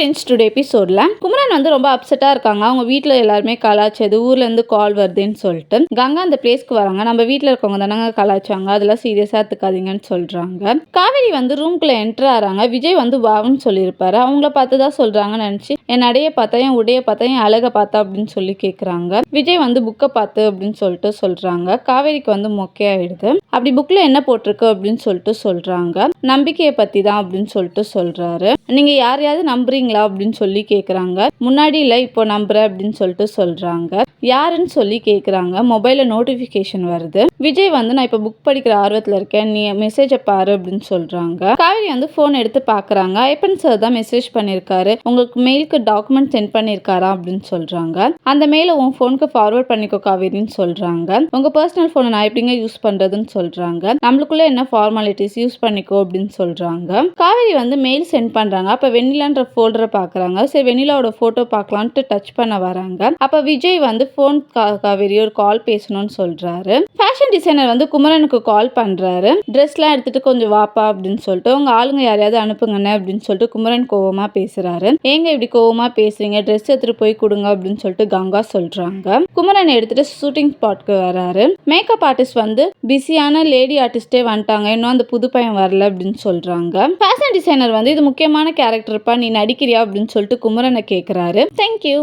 Friends today எபிசோடில் குமரன் வந்து ரொம்ப அப்செட்டாக இருக்காங்க. அவங்க வீட்டில் எல்லாருமே கலாச்சது ஊர்லேருந்து கால் வருதுன்னு சொல்லிட்டு. கங்கா அந்த பிளேஸ்க்கு வராங்க. நம்ம வீட்டில் இருக்கவங்க தானங்க கலாச்சாங்க அதெல்லாம் சீரியஸாக எடுத்துக்காதீங்கன்னு சொல்கிறாங்க காவேரி வந்து ரூம்குள்ளே என்ட்ரு ஆகிறாங்க விஜய் வந்து வாவுன்னு சொல்லியிருப்பாரு. அவங்கள பார்த்து தான் சொல்கிறாங்கன்னு நினச்சி என் அடைய பார்த்தா என் உடைய பார்த்தா என் அழகை பார்த்தா அப்படின்னு சொல்லி கேட்குறாங்க விஜய் வந்து புக்கை பார்த்து அப்படின்னு சொல்லிட்டு சொல்கிறாங்க காவேரிக்கு வந்து மொக்கையாயிடுது. அப்படி புக்கில் என்ன போட்டிருக்கு அப்படின்னு சொல்லிட்டு சொல்கிறாங்க நம்பிக்கையை பற்றி தான் அப்படின்னு சொல்லிட்டு சொல்கிறாரு நீங்கள் யாரையாவது நம்புறீங்க நம்புறீங்களா அப்படின்னு சொல்லி கேட்குறாங்க முன்னாடி இல்லை இப்போ நம்புறேன் அப்படின்னு சொல்லிட்டு சொல்கிறாங்க யாருன்னு சொல்லி கேட்குறாங்க மொபைலில் நோட்டிஃபிகேஷன் வருது. விஜய் வந்து நான் இப்போ புக் படிக்கிற ஆர்வத்தில் இருக்கேன். நீ மெசேஜை பாரு அப்படின்னு சொல்கிறாங்க காவேரி வந்து ஃபோன் எடுத்து பார்க்குறாங்க ஐப்பன் சார் தான் மெசேஜ் பண்ணியிருக்காரு உங்களுக்கு மெயிலுக்கு டாக்குமெண்ட் சென்ட் பண்ணியிருக்காரா அப்படின்னு சொல்கிறாங்க அந்த மெயிலை உன் ஃபோனுக்கு ஃபார்வர்ட் பண்ணிக்கோ காவேரின்னு சொல்கிறாங்க உங்கள் பர்சனல் ஃபோனை நான் எப்படிங்க யூஸ் பண்ணுறதுன்னு சொல்கிறாங்க நம்மளுக்குள்ளே என்ன ஃபார்மாலிட்டிஸ் யூஸ் பண்ணிக்கோ அப்படின்னு சொல்கிறாங்க காவேரி வந்து மெயில் சென்ட் பண்ணுறாங்க அப்போ வெண்ணிலான்ற ஃபோல்டரை பார்க்குறாங்க சரி வெண்ணிலாவோட ஃபோட்டோ பார்க்கலான்ட்டு டச் பண்ண வராங்க. அப்போ விஜய் வந்து ஃபோன் காவேரி ஒரு கால் பேசணும்னு சொல்கிறாரு ஃபேஷன் டிசைனர் வந்து குமரனுக்கு கால் பண்ணுறாரு ட்ரெஸ்லாம் எடுத்துட்டு கொஞ்சம் வாப்பா அப்படின்னு சொல்லிட்டு உங்கள் ஆளுங்க யாரையாவது அனுப்புங்கண்ணே அப்படின்னு சொல்லிட்டு குமரன் கோவமாக பேசுகிறாரு ஏங்க இப்படி கோவமாக பேசுறீங்க? ட்ரெஸ் எடுத்துட்டு போய் கொடுங்க அப்படின்னு சொல்லிட்டு கங்கா சொல்கிறாங்க குமரன் எடுத்துட்டு ஷூட்டிங் ஸ்பாட்க்கு வராரு. மேக்கப் ஆர்டிஸ்ட் வந்து பிஸியான லேடி ஆர்டிஸ்டே வந்துட்டாங்க. இன்னும் அந்த புது பையன் வரல அப்படின்னு சொல்கிறாங்க ஃபேஷன் டிசைனர் வந்து இது முக்கியமான கேரக்டர்ப்பா நீ நடிக்கிறியா? அப்படின்னு சொல்லிட்டு குமரனை கேட்குறாரு தேங்க்யூ